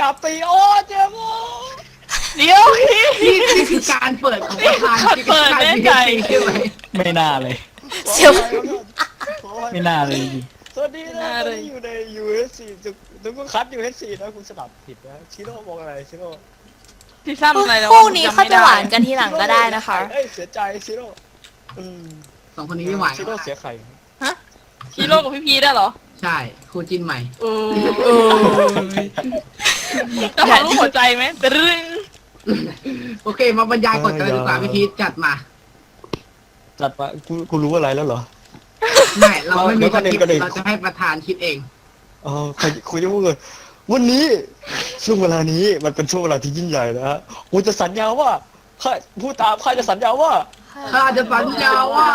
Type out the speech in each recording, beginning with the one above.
ดับตีโอ้เจ็บโอ้เดี๋ยวพี่นี่นี่คือการเปิดของประธานเปิดแน่ใจใช่ไหมไม่น่าเลย เสียวไม่น่าเลยจริงสวัสดีนะตอนนี้อยู่ใน UH4 ทุกทุกคนคัด UH4 นะคุณสลับผิดนะชิโร่บอกอะไรชิโร่ซีซั่นอะไรแล้วคู่นี้ค่อยไปหวานกันทีหลังก็ได้นะคะ เอ้ยเสียใจชิโร่อืมสองคนนี้ไม่ไหวชิโร่เสียไข่ฮีโร่กับพี่พีได้เหรอ ใช่คู่จิ้นใหม่ เออเออ จะทำรูปหัวใจไหมตรึงโอเค มาบรรยายกฎกันเลยดีกว่าพี่พีทจัดมาจัดมากูกูรู้อะไรแล้วเหรอ ไม่เราไม่มีแล้วสก็เด็ครินปก็เด็นต์เราจะให้ประธานคิดเองเออคุยคุยจะพูดเลยวันนี้ช่วงเวลานี้มันเป็นช่วงเวลาที่ยิ่งใหญ่นะฮะกูจะสัญญาว่าข้าพูดตามข้าจะสัญญาว่าข้าจะสัญญาว่า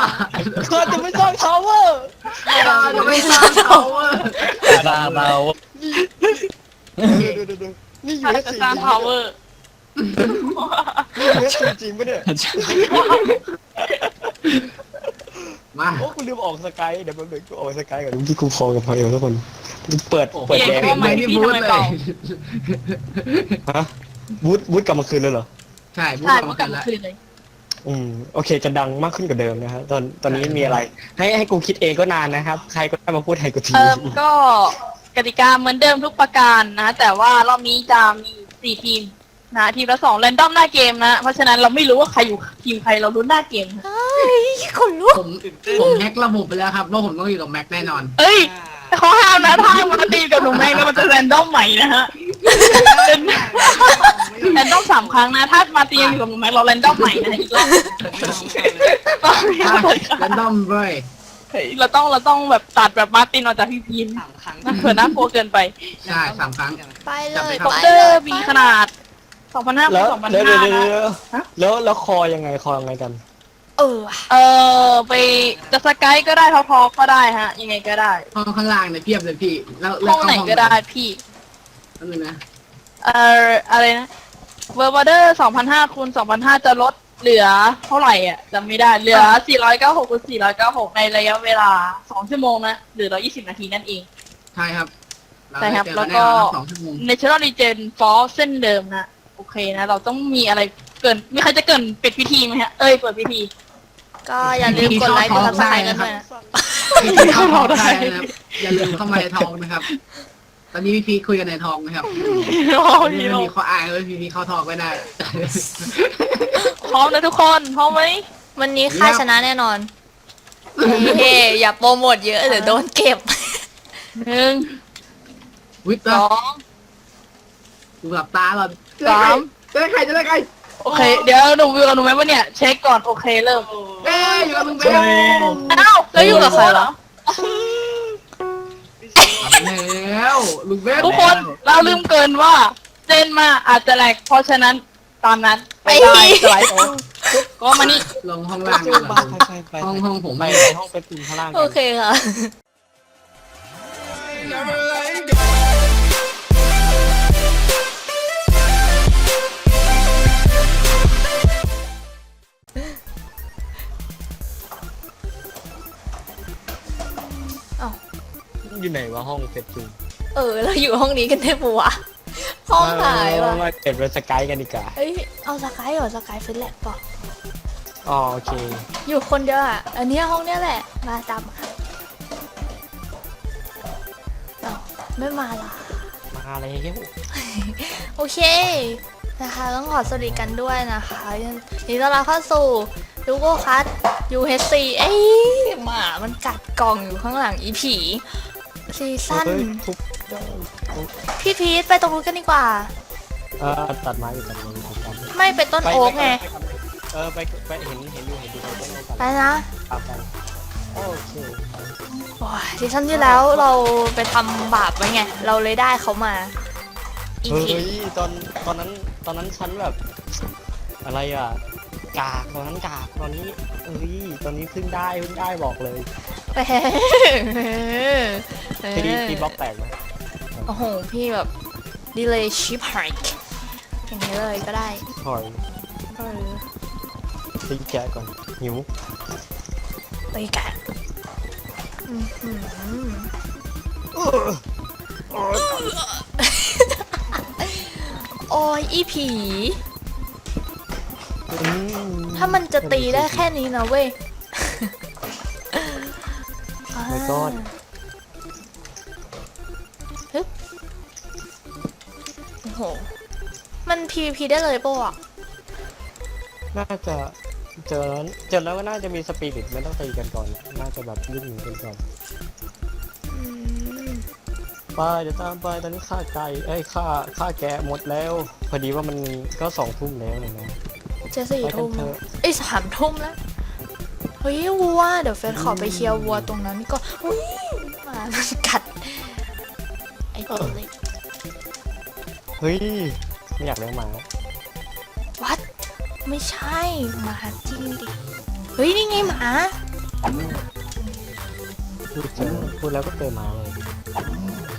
ข้าจะไม่สร้างทาวเวอร์ข้าจะไม่สร้างเขาเวอร์ตาเรา ดูดูดูนี่อยู่ถ้าให้จะสี่สร้างจริงพาวเวอร์นี่อยู่ให้สี่จริงปะเนี่ยมาโอ้กูลืมออกสกายเดี๋ยวแป๊บนึงกูออกสกายก่อนที่กูคอกับพายเอลทุกคนเปิดโอ้โหเปิดแดงเสียงไม่ได้พูดเลยฮะบูธบูธกลับมาคืนเลยเหรอใช่พูดใช่มาเมื่อกักันนแล้วคืนเลย อืมโอเคจะดังมากขึ้นกว่าเดิมนะฮะตอนตอนนี้มีอะไร ให้ให้กูคิดเองก็นานนะครับ ใครก็ได้มาพูดให้กูที เอิมก็ กติกาเหมือนเดิมทุกประการนะแต่ว่ารอบนี้จะมีสี่ทีมนะทีมละสองแรนดอมหน้าเกมนะเพราะฉะนั้นเราไม่รู้ว่าใครอยู่ทีมใครเรารู้หน้าเกมนะเฮ้ยคนลุกผมผมแฮกระบบไปแล้วครับว่าผมต้องอยู่กับแม็กแน่นอน เอ้ยเขาห้ามนะถ้ามาตีกับหนูแม่งแล้วมันจะแรนดอมใหม่นะฮะแรนดอมสามครั้งนะถ้ามาตีอยู่กับหนูแม่งเราแรนดอมใหม่นะอีกรอบตอนนี้แรนดอมเว้ย เราต้องเราต้องแบบตัดแบบมาร์ตินออกจากพี่พีนนะเผื่อน่ากลัวเกินไปใช่สามครั้ง ไปเลยคอปไปเตอเลยร์มีขนาด2,500คูแล้วณแล้วเดี๋ยว2,500เดี๋ยวนะเดี๋ยวฮะแล้วแล้วคอยังไงคอยังไงกัน เออเออไปจะสกายก็ได้ทอทอก็ได้ฮะ ยังไงก็ได้ห้องข้างล่างเนี่ยเพียบเลยพี่แล้วแล้ห้วองไหนก็ได้พี่นั่นเลยนะ เอ่ออะไรนะเวอร์บอเดอร์2,500คูณ2,500 จะลด เหลือเท่าไหร่อะจำไม่ได้เหลือ 496คูณ496 ในระยะเวลา 2 ชั่วโมงนะ หรือ 120 นาทีนั่นเอง ใช่ครับเาใช่ครับได้เจอแล้วนก็น่นอนสองชั่วโมง Natural Regen Force เส้นเดิมนะ โอเคนะ เราต้องมีอะไรเกินมีใครจะเกินปิดพิธีไหมฮะ เอ้ย เปิดพิธี ก็อย่าลืมกดไลค์กดซับสไครต์กันด้วยนะพี่เข้าทองได้นะครับ อย่าลืมเข้ามาในทองนะครับ ตอนนี้พี่พีคุยกันในทองนะครับโอ้ไม่ยมีข้ออ้างเลยพี่พีเข้าทองไม่ได้ พร้อมนะทุกคนพร้อมไหมวันนี้ค่ายชนะแน่นอนเฮ้อย่าโปรโมทเยอะเดี๋ยวโดนเก็บหนึ่งวิทย์สองดูหลับตาก่อนสามจะได้ใครจะได้ใครโอเค เดี๋ยวหนูวิวกับหนูแม่ว่าเนี่ยเช็คก่อนโอเคเริ่มเอ้ยอยู่กับลุงเบลอ้าวแล้วอยู่กับใครวะ แล้วลุงเบลทุกคนเราลืมเกินว่าเจนมาอาจจะแหลกเพราะฉะนั้นตามนั้นไปได้สไลด์โอ้ก็มานี่ลงห้องล่างไปดีกว่าไปไปห้องห้องผมไปไม่ไปห้องไปกินข้างล่างกันโอเคค่ะ อยู่ไหนวะห้องเฟซบุ๊กเออเราอยู่ห้องนี้กันได้ปะวะห้องหายว่ะมาเก็บเป็นสกายกันดีกว่าเอ้ยเอาสกายเหรอสกายเฟซแลบป่ะอ๋อโอเค อยู่คนเดียวอะอันเนี้ยห้องเนี้ยแหละ มาตามมาเอ้าไม่มาล่ะมาอะไรเงี้ยโอเคนะคะต้องขอสวัสดีกันด้วยนะคะยินดีต้อนรับเข้าสู่ลูโก้คัส UHC เอ้ยหมามันกัดกล่องอยู่ข้างหลังอีผี ซีซั่นเฮ้ยทุบพี่พีทไปตรงนู้นกันดีกว่า เออตัดไม้อยู่ตัดไม้อยู่ตัดไม้ไม่ไปต้นโอ๊กไง เออไปไปเห็นเห็นอยู่เห็นอยู่ไปต้นโอ๊กไปกันนะตามกันโอเคโอ้ยซีซั่นที่แล้วเราไปทำบาปไว้ไง เราเลยได้เขามา อีเฮ้พียตอนตอนนั้นตอนนั้นฉันแบบ อะไรอะ กากตอนนั้นกากตอนนี้เอ้ยตอนนี้เพิ่งได้เพิ่งได้บอกเลยเฮ้ยตีตีบล็อกแตกไหมโอ้โห พี่แบบดีเลยชิปหายอย่างนี้เลยก็ได้ถอยเออตีแกะก่อนหิวไปกันอื้อหือโอ้ยอีผี ถ้ามันจะตีได้แค่นี้นะเว้ยไม่กอดฮึบโอ้โห มัน PVP ได้เลยปะวะน่าจะเจอแล้วเจอแล้วก็น่าจะมีสปิริตไม่ต้องตีกันก่อน น่าจะแบบวิ่งหนีกันก่อนอืมไปเดี๋ยวตามไปตอนนี้ฆ่าไก่เอ้ยฆ่าฆ่าแกะหมดแล้ว พอดีว่ามันก็สองทุ่มแล้วเนี่ยนะ จะสี่ไปกัทุ่นมเถอะเอ้ยสามทุ่มแล้วเฮ้ยวัวเดี๋ยวเฟสขอไปเคลียร์วัวตรงนั้นก็อุ้ยหมามันกัด ไอ้ตัวเล็กเฮ้ยไม่อยากเลี้ยงหมาวัดไม่ใช่หมาจริงดิเฮ้ยนี่ไงหมาพูดเจอพูดแล้วก็เจอหมาเลย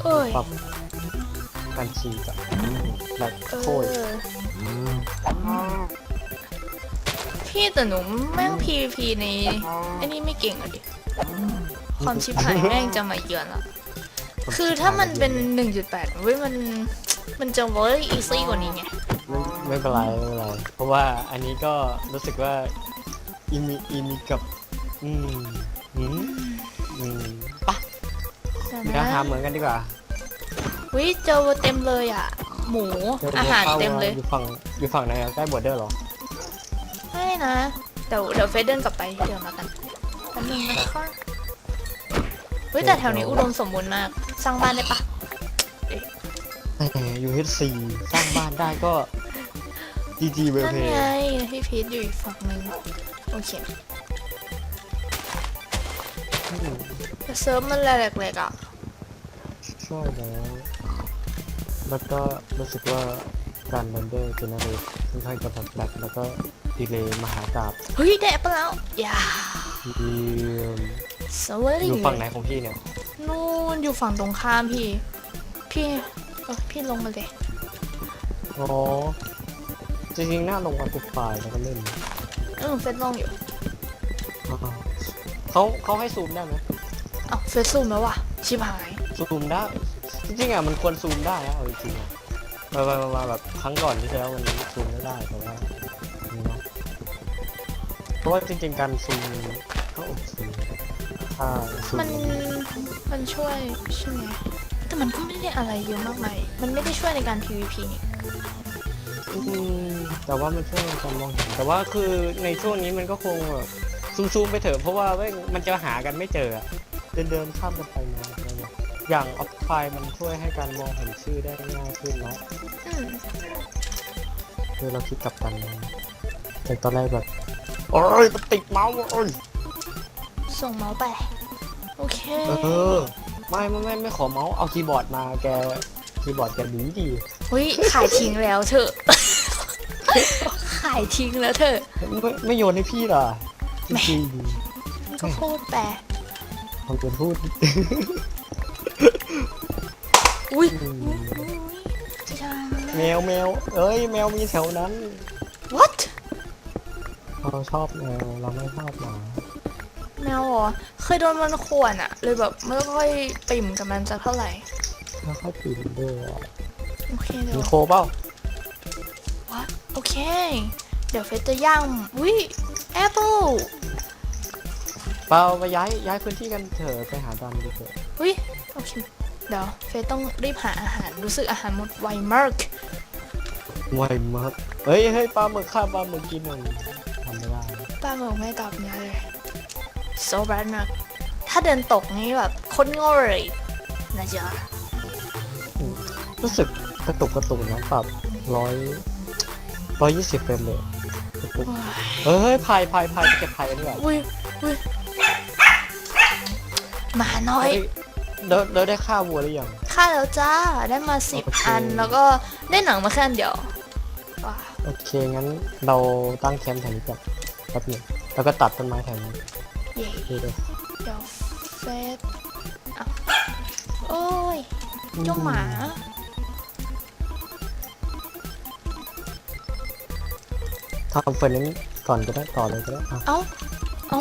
เอ้ยปรับการฉีกอะแบบเอโคตรอ พี่แต่หนูแม่ง PVP ในไอ้นี่ไม่เก่งอะดิความชิบหายแม่งจะมาเยือนละคือถ้ามันเป็น 1.8เว้ยมันมันจะ very easy กว่านี้ไงไม่ไม่เป็นไรไม่เป็นไรเพราะว่าอันนี้ก็รู้สึกว่าอิมิอิมิกับอืมอืมอืมปะเดี๋ยวเดี๋ยวนะหาเหมือนกันดีกว่าวิเจอเต็มเลยอะ หมูดี๋ยวอาหารเต็มเลยอยู่ฝั่งอยู่ฝั่งไหนอะใกล้บอร์เดอร์เหรอ ไม่นะ เดี๋ยวเดี๋ยวเฟซเดินกลับไปเดี๋ยวมากันแป๊บนึงนะคะเฮ้ยแต่แถวนี้อุดมสมบูรณ์มาก สร้างบ้านได้ปะแต่ยูเฮซีสร้างบ้านได้ก็จีจีเวลนั่นเพไงย์พี่พีทอยู่อีกฝั่งหนึ่งโอเคแต่เซิร์ฟมันแหลกๆอะช่วยแล้วแล้วก็รู้สึกว่าการเรนเดอร์เจเนเรตค่อนข้างจะแบบแบกแล้วก็ ดีเลย์มหากราบเฮ้ยได้ไปแล้วอย่าเยี่ยมสวัสดีอยู่ฝั่งไหนของพี่เนี่ยนู่นอยู่ฝั่งตรงข้ามพี่ พี่เออพี่ลงมาเลยอ๋อจริงๆน่าลงอัลติฟายแล้วก็เล่นเออเฟซลงอยู่อ๋อเขาเขาให้ซูมได้ไหมเอ้าเฟซซูมแล้วว่ะชิบหายซูมได้ จริงๆอะมันควรซูมได้นะเอาจริงๆอะมามามามาแบบครั้งก่อนที่แล้วมันซูมไม่ได้แต่ว่านี่เนาะ เพราะว่าจริงๆการซูมก็โอเคถ้าซูมมันมันช่วยใช่ไหมแต่มันก็ไม่ได้อะไรเยอะมากมายมันไม่ได้ช่วยในการ PVP นี่อืมแต่ว่ามันช่วยในการมองเห็นแต่ว่าคือในช่วงนี้มันก็คงแบบซูมๆไปเถอะเพราะว่าแม่งมันจะหากันไม่เจออะเดินเดินๆข้ามกันไปมาอะไรอย่างเงี้ยอย่างออฟไฟมันช่วยให้การมองเห็นชื่อได้ง่ายขึ้นเนาะอืมคือเราคิดกลับกันนะแต่ตอนแรกแบบ โอ้ยมันติดเมาส์โอ้ยส่งเมาส์ไป โอเค เออ ไม่ไม่ไม่ไม่ขอเมาส์เอาคีย์บอร์ดมาแกคีย์บอร์ดแกดีดีเฮ้ย ขายทิ้งแล้วเถอะ ขายทิ้งแล้วเถอะ ไม่ไม่โยนให้พี่ล่ะจแหม่ริงก็พูดไป ๆผมจะพูด อุ้ยอืมอุ๊ยจ้าแมวแมวเอ้ยแมวมีแถวนั้น what เราชอบแมวเราไม่ชอบหมาแมวเหรอเคยโดนมันข่วนอะเลยแบบไม่ค่อยปิ่มกับมันสักเท่าไหร่แล้วค่อยปีนด้วยอะโอเคเดี๋ยวมีโคเปล่า what โอเค เดี๋ยวเฟสจะย่างอุ้ยแอปเปิลเปล่าไปย้ายย้ายพื้นที่กันเถอะไปหาดำดีเถอะอุ้ยโอเคเดี๋ยวเฟสต้องรีบหาอาหารรู้สึกอาหารหมดไวมาก ไวมาก เฮ้ยเฮ้ยปลาหมึกข้าปลาหมึกกินหนึ่งทำไม่ได้ป้าหมอกไม่ตอบเนี้ยเลย so bad มาก ถ้าเดินตกนี้แบบโคตรโง่เลยนะจ๊ะรู้สึกกระตุกกระตุกนะปรับร้อยร้อยยี่สิบเฟรมเลยกระตุกโอ้ยเฮ้ยพายพายพายไปเก็บพายกันดีกว่าอุ้ยอุ้ยหมาน้อยเฮ้ยเดินเดินได้ฆ่าวัวหรือยังค่าแล้วจ้าได้มาสิบโอเคอันแล้วก็ได้หนังมาแค่อันเดียว ว้าโอเคงั้นเราตั้งแคมป์แถวนี้ก่อนแป๊บหนึงแล้วก็ตัดต้นไม้แถวนี้เย่นี่เลยเดี๋ยวเฟสอะโอ้ยเจ้าหมาทำเฟรนนั้นก่อนก็ได้ต่อเลยก็ได้อะเอ้าเอ้า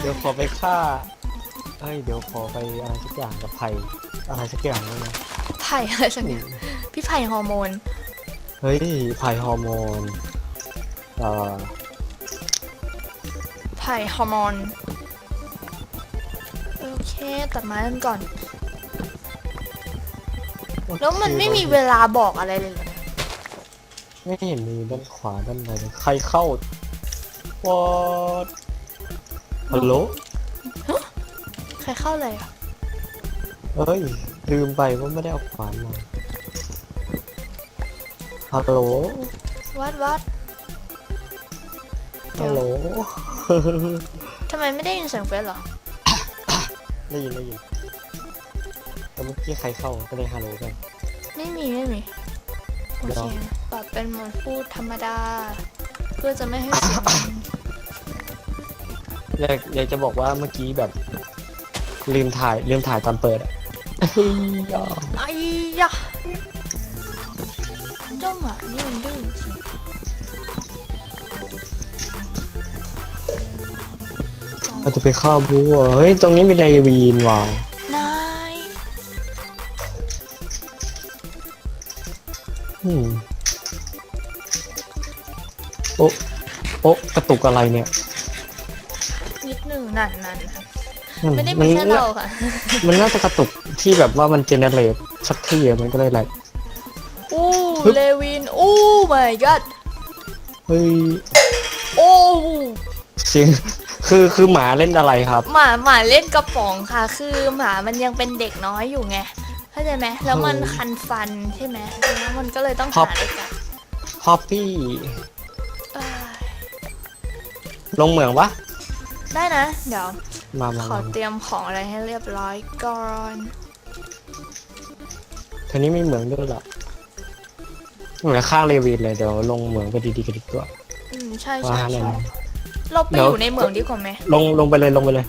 เดี๋ยวขอไปฆ่าเอ้ยเดี๋ยวขอไปอะไรสักอย่างกับไผ่อะไรสักอย่างได้ไหมไผ่อะไรสักอย่าง พี่ไผ่ฮอร์โมน เฮ้ยไผ่ฮอร์โมนเอ่อไผ่ฮอร์โมน โอเคตัดไม้กันก่อน แล้วมันไม่มีเวลาบอกอะไรเลยเหรอไม่เห็นมีด้านขวาด้านในเลยใครเข้า What ฮัลโหลใครเข้าเลยอะ เอ้ย ลืมไปว่าไม่ได้เอาขวานมา ฮัลโหล วัดวัดฮัลโหล ทำไมไม่ได้ยินเสียงเฟซเหรอ ได้ยินได้ยินแต่เมื่อกี้ใครเข้าก็เลยฮัลโหลกัน ไม่มีไม่มีโอเดี๋เคยวปรับเป็นโหมดพูดธรรมดา เพื่อจะไม่ให้เสียงมันอยากอยากจะบอกว่าเมื่อกี้แบบ ลืมถ่ายลืมถ่ายตอนเปิดอะเฮ้ยอะไอ้ยะเจ้า หมานี่มันดื้อจริงเราจะไปฆ่าบัวเฮ้ย ตรงนี้มีไดวีนว่ะนายอืมโอ๊ะโอ๊ะกระตุกอะไรเนี่ยนิดหนึ่งนั่นนั่นอืไม่ได้มีแค่เราค่ะ มันน่าจะกระตุกที่แบบว่ามันเจเนเรตสักที่อะมันก็เลยแหละอู้ฮึบ เลวินอู้ my god เฮ้ยโอ้เสียงคือคือหมาเล่นอะไรครับ หมาหมาเล่นกระป๋องค่ะ คือหมามันยังเป็นเด็กน้อยอยู่ไงเข้าใจไหมแล้วมันเออคันฟันใช่ไหมแล้วมันก็เลยต้องครัหาบอะไรกันฮอปปี้เอ้ยลงเหมืองปะได้นะ เดี๋ยว มามาขอมาเตรียมของอะไรให้เรียบร้อยก่อนทีนี้ไม่เหมืองด้วยหรอ เหมือนข้างเลวีนเลยเดี๋ยวลงเหมืองไปดีๆกันดีกว่าอืมใช่ว่าใช่อะไรใช่นะ เราไปเดี๋อยว ยู่ในเมืองดีกว่าไหมลงลงไปเลยลงไปเลย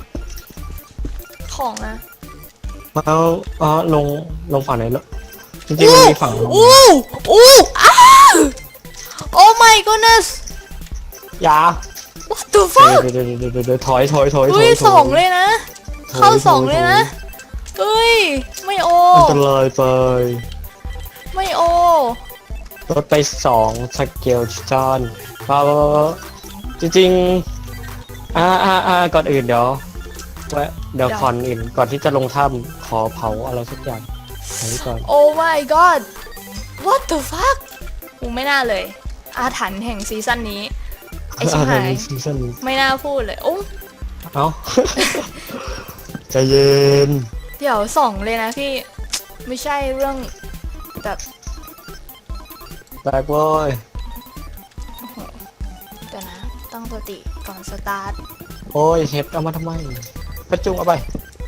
ของอะเอาอ๋อลงลงฝั่งไหนแล้วจริงๆมันมีฝั่งลงอู้อู้อ้าว Oh my goodness อยา what the fuck เดี๋ยวเดี๋ยวเดี๋ยวเดี๋ยวถอยถอยถอยถเฮ้อยยถยสองเลยนะ ถอยเข้าสองถเลยนะ เฮ้ย ไม่โออันตรายไปไม่โอ ลดไปสองสเกลจอนก็จริงๆอ่าอ่าอ่าก่อนอื่นเดี๋ยวแวะเดี๋ยวเดี๋ยวก่อนอื่นก่อนที่จะลงถ้ำขอเผาอะไรสักอย่างเผาไว้ก่อน Oh my god what the fuck กูไม่น่าเลย อาถรรพ์แห่งซีซั่นนี้ ไอชิบหาย ซีซั่นนี้ไม่น่าพูดเลยโอ้เอ้า ใจเย็น เดี๋ยวส่องเลยนะพี่ ไม่ใช่เรื่องแบบ แบกบอยเดี๋ยวนะตั้งสติก่อนสตาร์ท โอ้ยเห็ดเอามาทำไมประจุงเอาไป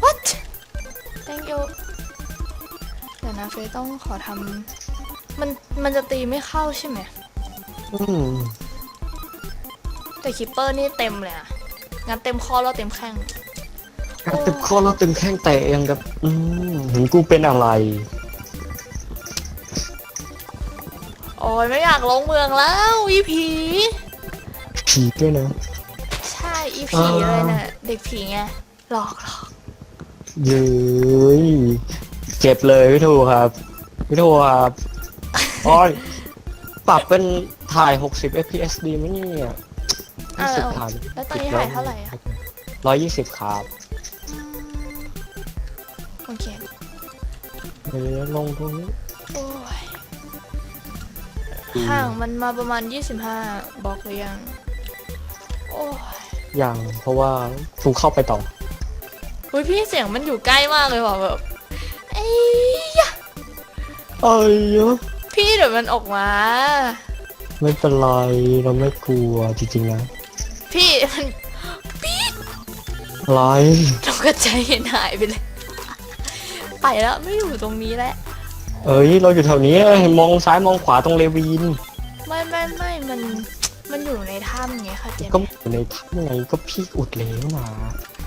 what thank you เดี๋ยวนะเฟยต้องขอทำมันมันจะตีไม่เข้าใช่ไหม อืมแต่คิปเปอร์นี่เต็มเลยอะงั้นเต็มข้อแล้วเต็มแข้งการตึกคอเราตึงแข้งแตะยังกับ อืมเห็นกูเป็นอะไร อ้ยไม่อยากลงเมืองแล้วอีผี ผีด้วยนะ ใช่อีผีอ่าเลยนะเด็กผีไงหลอกหลอกเย้ยเจ็บเลยพี่ทูครับพี่ทูครับโอ้ยปรับเป็นถ่าย 60 fps ดีไหมเนี่ยอ่ายี่สิบถ่ายแล้วตอนนี้ถ่ายเท่าไหร่อะร้อยยี่สิบครับอืมโอเคเดี๋ยวลงตรงนี้โอ้ย ห่างมันมาประมาณ 25บล็อกหรือยัง โอ้ยยังเพราะว่าทูเข้าไปต่อ อุ้ยพี่เสียงมันอยู่ใกล้มากเลยว่ะแบบเอ้ยะเอ้ยอะพี่เดี๋ยวมันออกมา ไม่เป็นไรเราไม่กลัวจริงๆนะพี่มันอะไร ตกใจเห็นหายไปเลย ไปแล้วไม่อยู่ตรงนี้แล้ว เอ้ยเราอยู่แถวนี้เห็นมองซ้ายมองขวาตรงเลวีน ไม่ไม่ไม่มันมันอยู่ในถ้ำไงค่ะเจมก็อยู่ในถ้ำไงก็พี่อุดแล้วนะ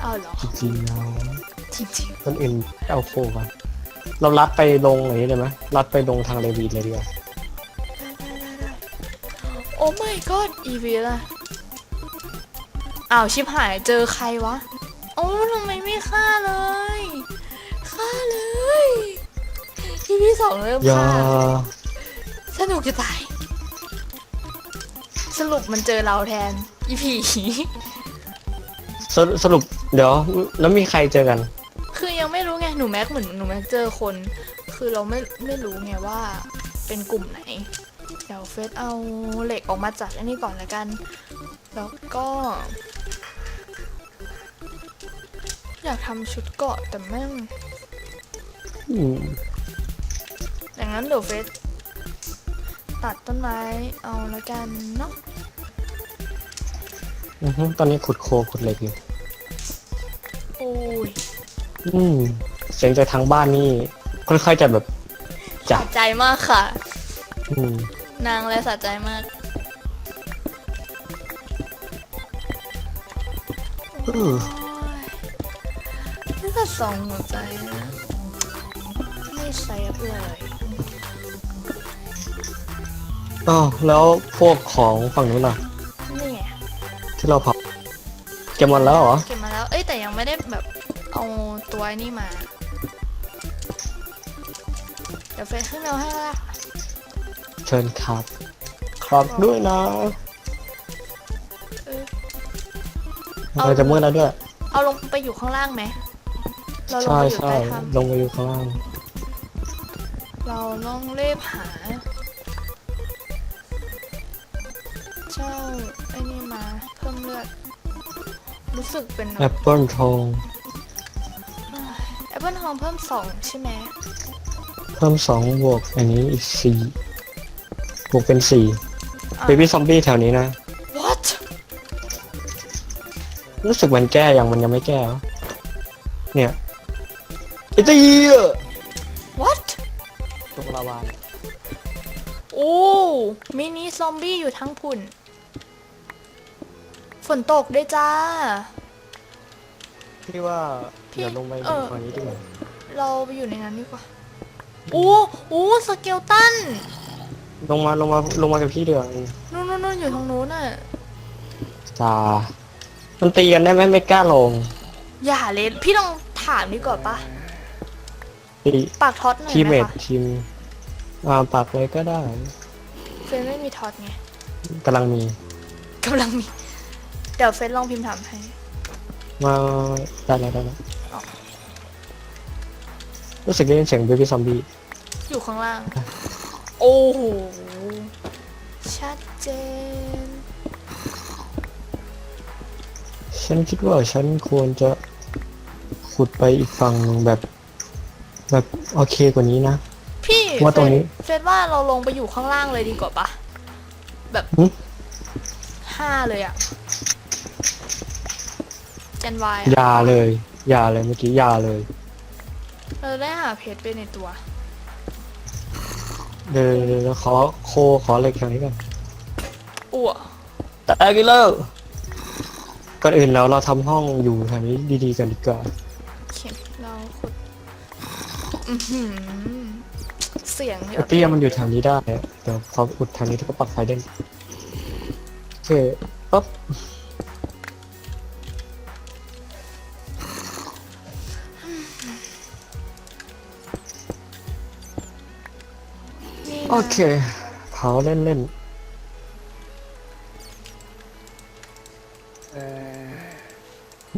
เอาเหรอจริงๆนะจริงคนอื่นเอาโฟกันเราลัดไปลงอย่างนี้เลยไหมลัดไปลงทางเลวีนเลยดีกว่าๆได้ได้ได้ได้โอ้ my god อีวีละอ้าวชิบหายเจอใครวะโอ้ทำไมไม่ฆ่าเลยฆ่าเลย ที่พี่สองเริ่มอย่าฆ่าสนุกจะตาย สรุปมันเจอเราแทน อีผี สรุสรุปเดี๋ยว แล้วมีใครเจอกัน คือยังไม่รู้ไง หนูแม็กเหมือนหนูแม็กเจอคน คือเราไม่ไม่รู้ไงว่าเป็นกลุ่มไหน เดี๋ยวเฟซเอาเหล็กออกมาจากอันนี้ก่อนละกัน แล้วก็ อยากทำชุดเกาะแต่แม่งอืม อย่างนั้นเดี๋ยวเฟซตัดต้นไม้เอาละกันเนาะอือฮึตอนนี้ขุดโคขุดเหล็กอยู่โอ้ยอืมเสียงจากทางบ้านนี่ค่อนข้างจะแบบจัสะดใจมากค่ะ อืมนางและสะใจมากอืมโอ้ยนี่ก็สองหัวใจนะไม่เซฟเลย อ้าวแล้วพวกของฝั่งนู้นล่ะ นี่ไงที่เราเผาเก็บหมดแล้วเหรอ เก็บมาแล้ว เอ้ยแต่ยังไม่ได้แบบเอาตัวไอ้นี่มา เดี๋ยวเฟซขึ้นเอาให้ละเชิญครับ ครับด้วยนะเออเราจะมืดแล้วด้วย เอาลงไปอยู่ข้างล่างไหมเราลงใช่ไปอยู่ใช่ใต้ถ้ลงไปอยู่ข้างล่างำเราลองเล็บหา รู้สึกเป็นแอปเปิลทองแอปเปิลทองเพิ่มสองใช่ไหมเพิ่มสองบวกอันนี้อีกสี่บวกเป็นสี่อะเบบี้ซอมบี้แถวนี้นะ what รู้สึกมันแก้ยังมันยังไม่แก้วะเนี่ยไอ้เตี้ย what ตรงลาวานโอ้มินิซอมบี้อยู่ทั้งพุ่น ฝนตกด้วยจ้า พี่ว่าพี่เดี๋ยวลงไปเออ ฝั่งนี้ดีกว่าเราไปอยู่ในนั้นดีกว่าโอ้โอ้สเกลตันลงมาลงมาลงมากับพี่เดือดนู่นนู่นนู่นอยู่ทางนู้นน่ะ จ้ามันตีกันได้ไหมไม่กล้าลงอย่าเลยพี่ลองถามดีกว่าปะตีปากท็อตหน่อยทีมไหเมมทคะทีมอ่าปักเลยก็ได้เฟนไม่มีท็อตไงกำลังมีกำลังมี เดี๋ยวเฟนลองพิมพ์ถามให้มาได้แล้วได้แล้วอ๋อรู้สึกได้ยินเสียงเบบี้ซอมบี้อยู่ข้างล่าง โอ้โห ชัดเจน ฉันคิดว่าฉันควรจะขุดไปอีกฝั่งหนึ่งแบบ แบบโอเคกว่านี้นะ พี่ว่าตรงนี้เฟซเฟซว่าเราลงไปอยู่ข้างล่างเลยดีกว่าปะแบบหึห้าเลยอะ เจนวายอย่าเลยอย่าเลยเมื่อกี้อย่าเลย เราได้หาเพจไปในตัว เดี๋ยวเดี๋ยวเดี๋ยวขอโคขอเหล็กแถวนี้ก่อนอ้วแต่กิเลอร์ก่อนอื่นแล้วเราทำห้องอยู่แถวนี้ดีๆกันดีกว่าเข็มเราขุดอือหือเสียงเยไอ้อะเตี้ยมันอยู่แถวนี้ได้อะเดี๋ยวพออุดแถวนี้ที่ก็ปักไฟเด่นโอเคปั๊บ โอเค เผาเล่นเล่น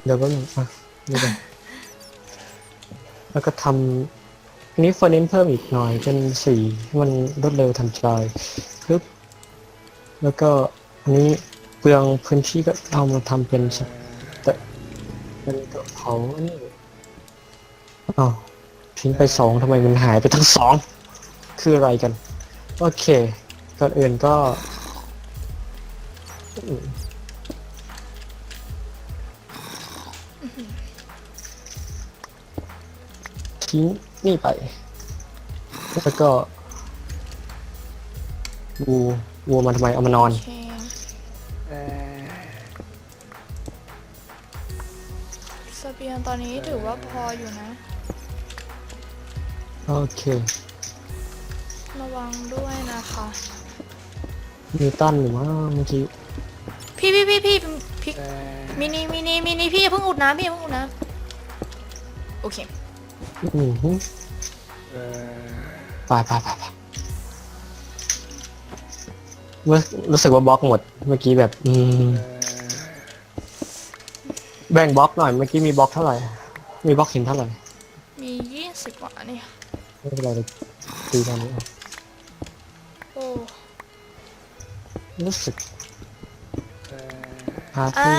เดี๋ยวแป๊บนึงอะนี่ก่อนแล้วก็ทำอันนี้เฟอร์เนนเพิ่มอีกหน่อยเป็นสี่ให้มันรวดเร็วทันใจปึ๊บแล้วก็อันนี้เปลืองพื้นที่ก็เอามาทำเป็นสแต่เป็นตัวเผาอันนี้อ้าวทิ้งไปสองทำไมมันหายไปทั้งสอง คืออะไรกัน โอเค ก่อนอื่นก็อืมทิ้งนี่ไป แล้วก็วัววัวมาทำไมเอามานอน โอเคเสเบียงตอนนี้ถือว่าพออยู่นะ โอเค ระวังด้วยนะคะ นิวตันหรือว่าเมื่อกี้พี่พี่พี่พี่พี่มินิมินิมินิพี่อย่าเพิ่งอุดน้ำพี่อย่าเพิ่งอุดน้ำโอเคอืมฮึไปไปไปไปรู้รู้สึกว่าบล็อกหมด เมื่อกี้แบบ อืมแบ่งบล็อกหน่อย เมื่อกี้มีบล็อกเท่าไหร่ มีบล็อกหินเท่าไหร่มียี่สิบกว่านี่ไม่เป็นไรเลยตีตอนนี้เอา รู้สึกหาอ้ที่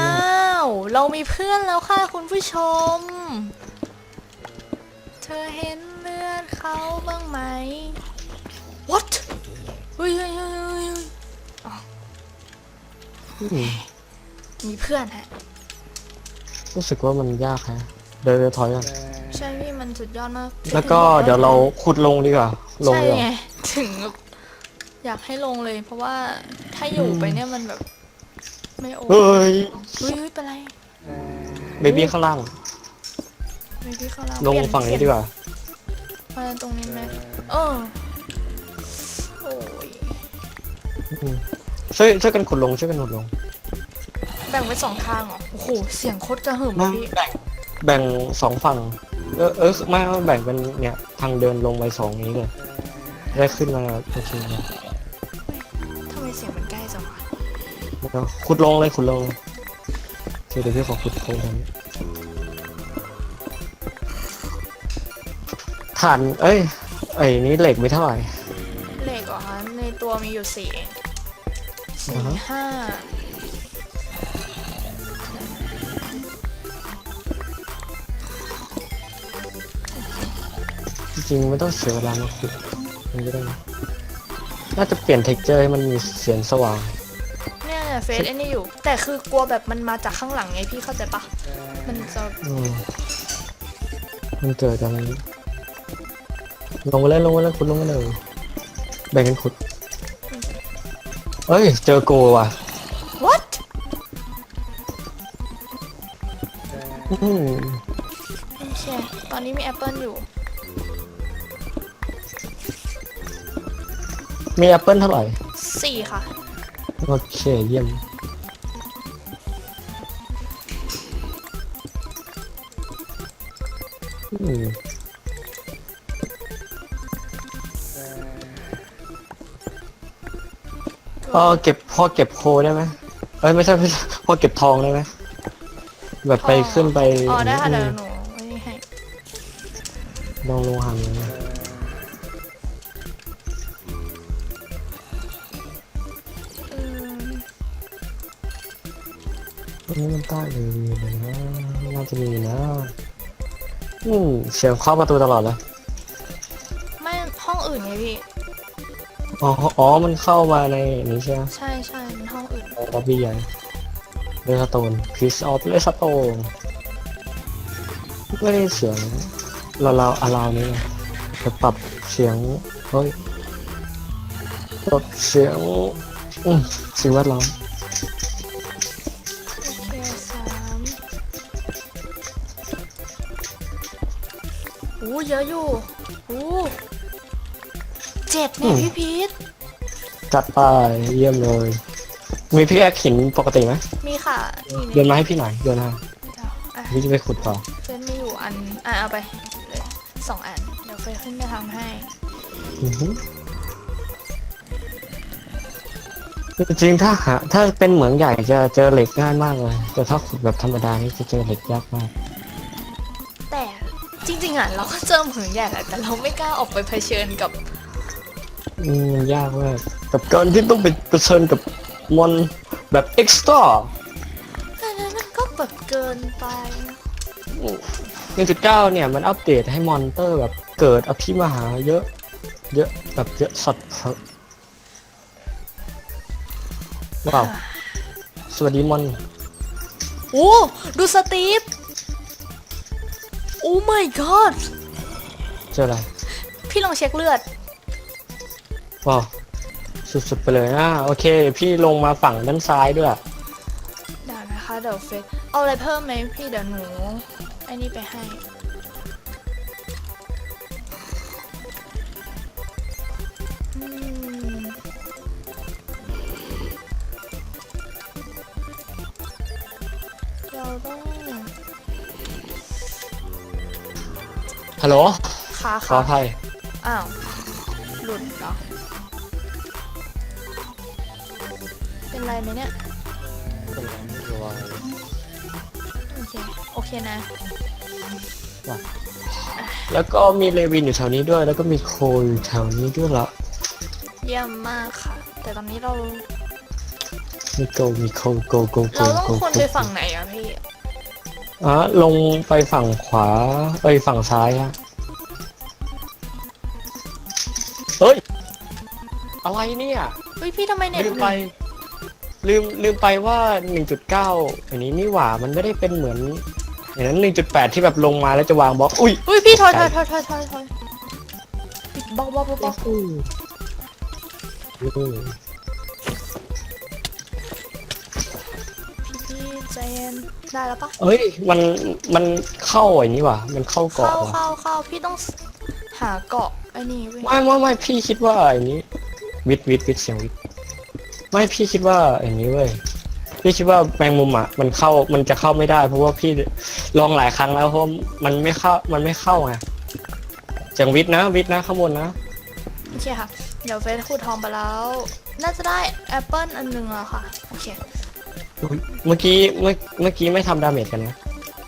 าว เรามีเพื่อนแล้วค่ะคุณผู้ชม เธอเห็นเลือดเขาบ้างไหม what เฮ้ยเฮ้ยเฮ้ยเฮ้ยเฮ้ยอืมมีเพื่อนฮะ รู้สึกว่ามันยากฮะเดินถอยก่อนใช่พี่มันสุดยอดมากแล้วก็เดี๋ยวเราขุดลงดีกว่าลงใช่ดีกว่าไง ถึงอยากให้ลงเลย เพราะว่า ถ้าอยู่ไปเนี่ยมันแบบ ไม่โอเฮ้ยเฮ้ยเฮ้ยเป็นไรเบบี้ข้างล่าง ไม่พี่เขาเล่าลงเปยฝั่งนี้ดีกว่า มาตรงนี้ไหมเออโอ้ยอืมช่วยช่วยกันขุดลงช่วยกันขุดลงแบ่งไว้สองทางเหรอโอ้โหเสียงโคตรกระหึ่มอะพี่แบ่งแบ่งสองฝั่ง เออเออไม่ไม่แบ่งเป็นเนี่ย ทางเดินลงไปสองนี้เลยได้ขึ้นมาโอเคนะ แล้วก็ขุดลงเลยขุดลงเลยโอเคเดี๋ยวพี่ขอขุดโค้งนี้ฐาน เอ้ย ไอ้นี้เหล็กไม่เท่าไหร่ เหล็กเหรอคะในตัวมีอยู่สี่เองสี่อ่าฮะ ห้าจริงๆไม่ต้องเสียเวลามาขุดมันจะได้นะน่าจะเปลี่ยนเท็กเจอร์ให้มันมีเสียงสว่าง เนี่ยเนี่ยเฟซไอ้นี่อยู่ แต่คือกลัวแบบมันมาจากข้างหลังไงพี่เข้าใจปะมันจะอืมมันเกิดอะไรลงมาเลยลงมาเลยขุดลงมาเลยแบ่งกันขุดเอ้ย เจอโกว่ะ what อืมโอเคตอนนี้มีแอปเปิลอยู่ มีแอปเปิลเท่าไหร่สี่ค่ะ โอเคเยี่ยมอืมพอเก็บพอเก็บโคได้ไหมเอ้ยไม่ใช่ไม่ใช่พอเก็บทองได้ไหมแบบไปอ๋อขึ้นไปอ๋อได้ค่ะอืเดี๋ยวมหนูไม่ได้ให้ลองลงหันเลย เลยเลยนะน่าจะมีนะอืมเสียงเคาะประตูตลอดเลยไม่ห้องอื่นไงพี่ อ๋ออ๋อมันเข้ามาในนี้ใช่ไหมใช่ใช่มันห้องอื่น ล็อบบี้ใหญ่เลสโตนพิสออฟเลสโตนไม่ได้เสียงเราเราอาราวนี้ไงจะปรับเสียงเฮ้ยปรับเสียงอืมสิ่งแวดล้อม เยอะอยู่โอ้เจ็ดเนี่ยพี่พีทจัดไปเยี่ยมเลย มีพี่แอคหินปกติไหมมีค่ะโยนมาให้พี่หน่อยโยนมาเดี๋ยวอะพี่จะไปขุดต่อเฟนมีอยู่อันอะเอาไปเลยสองอันเดี๋ยวเฟนขึ้นไปทำให้อือหือจริงๆถ้าหาถ้าเป็นเหมืองใหญ่จะเจอเหล็กง่ายมากเลย แต่ถ้าขุดแบบธรรมดานี่จะเจอเหล็กยากมากแต่จริ งๆอะเราก็เจอเหมืองใหญ่แหละแต่เราไม่กล้าออกไปเผชิญกับอืมมันยากมากกับการที่ต้องไปเผชิญกับมอนแบบเอ็กซ์ตร้าแต่นั้นมันก็แบบเกินไป หนึ่งจุดเก้าเนี่ยมันอัปเดตให้มอนเตอร์แบบเกิดอภิมหาเยอะ เยอะแบบเยอะสัตว์ว้าวสวัสดีมอน โอ้ ดูสตีฟ โอ้ my god เจออะไรพี่ลองเช็คเลือด ว้าวสุดๆไปเลยนะโอเค พี่ลงมาฝั่งด้านซ้ายด้วย เดี๋ยวนะคะเดี๋ยวเฟซเอาอะไรเพิ่มไหมพี่เดี๋ยวหนูไอ้นี่ไปให้ อืมเราต้อง ฮัลโหลขาขอขาอภัยอ้าว หลุดเหรอ เป็นไรไหมเนี่ยโอเค โอเคนะ แล้วก็มีเลวินอยู่แถวนี้ด้วย แล้วก็มีโคอยู่แถวนี้ด้วยละเยี่ยมมากค่ะ แต่ตอนนี้เรา มีโกมีโคโกโกโกเราต้องโกควรไปฝั่งไหนอะพี่ อะลงไปฝั่งขวาไปฝั่งซ้ายฮะเฮ้ย อะไรเนี่ย เฮ้ยพี่ทำไมเน็ตลืมไป ลืมลืมไปว่า 1.9 อันนี้นี่หว่ามันไม่ได้เป็นเหมือน อย่างนั้น 1.8 ที่แบบลงมาแล้วจะวางบล็อก อุ้ย เฮ้ยพี่ถอยถอยถอยถอยถอยถอยปิดบล็อกบล็อกบล็อกบล็อกอืมพี่พี่ใจเย็น ได้แล้วปะเฮ้ย มัน มันเข้าไอ้นี้ว่ะ มันเข้าเกาะเข้าว่ะเข้าเข้าพี่ต้องหาเกาะไอ้นี่เว้ยไม่ไม่ไม่พี่คิดว่าไอ้นี้ วิทย์วิทย์วิทย์เสียงวิทย์ไม่พี่คิดว่าไอ้นี้เว้ย พี่คิดว่าแมงมุมอะ มันเข้า มันจะเข้าไม่ได้ เพราะว่าพี่ลองหลายครั้งแล้วเพราะมันไม่เข้า มันไม่เข้าไงเสียงวิทย์นะวิทย์นะข้างบนนะ โอเคค่ะ เดี๋ยวเฟซขุดทองไปแล้ว น่าจะได้แอปเปิลอันหนึงแล้วค่ะ โอเค เมื่อกี้เมื่อเมื่อกี้ไม่ทำดาเมจกันนะ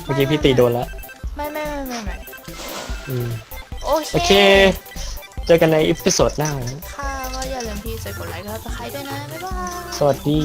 เมื่อกี้พี่ตีโดนแล้วไม่ไม่ไม่ไม่ไม่อืมโอเคโอเค เจอกันในอีพิโซดหน้านะค่ะก็อย่าลืมพี่ใส่กดไลค์ก็สไครต์ด้วยนะ บ๊ายบาย สวัสดี